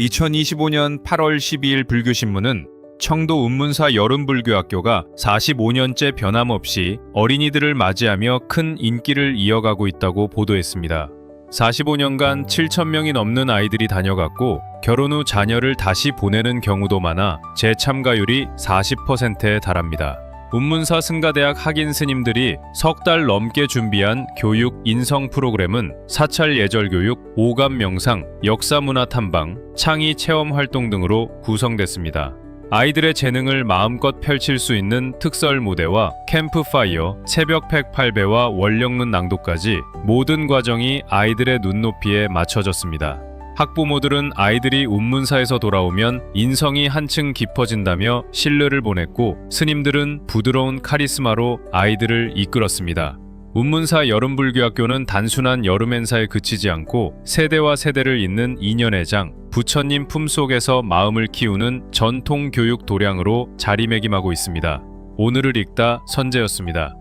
2025년 8월 12일 불교신문은 청도 운문사 여름불교학교가 45년째 변함없이 어린이들을 맞이하며 큰 인기를 이어가고 있다고 보도했습니다. 45년간 7,000명이 넘는 아이들이 다녀갔고 결혼 후 자녀를 다시 보내는 경우도 많아 재참가율이 40%에 달합니다. 운문사 승가대학 학인 스님들이 석 달 넘게 준비한 교육 인성 프로그램은 사찰 예절 교육, 오감 명상, 역사 문화 탐방, 창의 체험 활동 등으로 구성됐습니다. 아이들의 재능을 마음껏 펼칠 수 있는 특설 무대와 캠프파이어, 새벽팩 8배와 원령문 낭독까지 모든 과정이 아이들의 눈높이에 맞춰졌습니다. 학부모들은 아이들이 운문사에서 돌아오면 인성이 한층 깊어진다며 신뢰를 보냈고 스님들은 부드러운 카리스마로 아이들을 이끌었습니다. 운문사 여름불교학교는 단순한 여름 행사에 그치지 않고 세대와 세대를 잇는 인연의 장, 부처님 품속에서 마음을 키우는 전통 교육 도량으로 자리매김하고 있습니다. 오늘을 읽다 선재였습니다.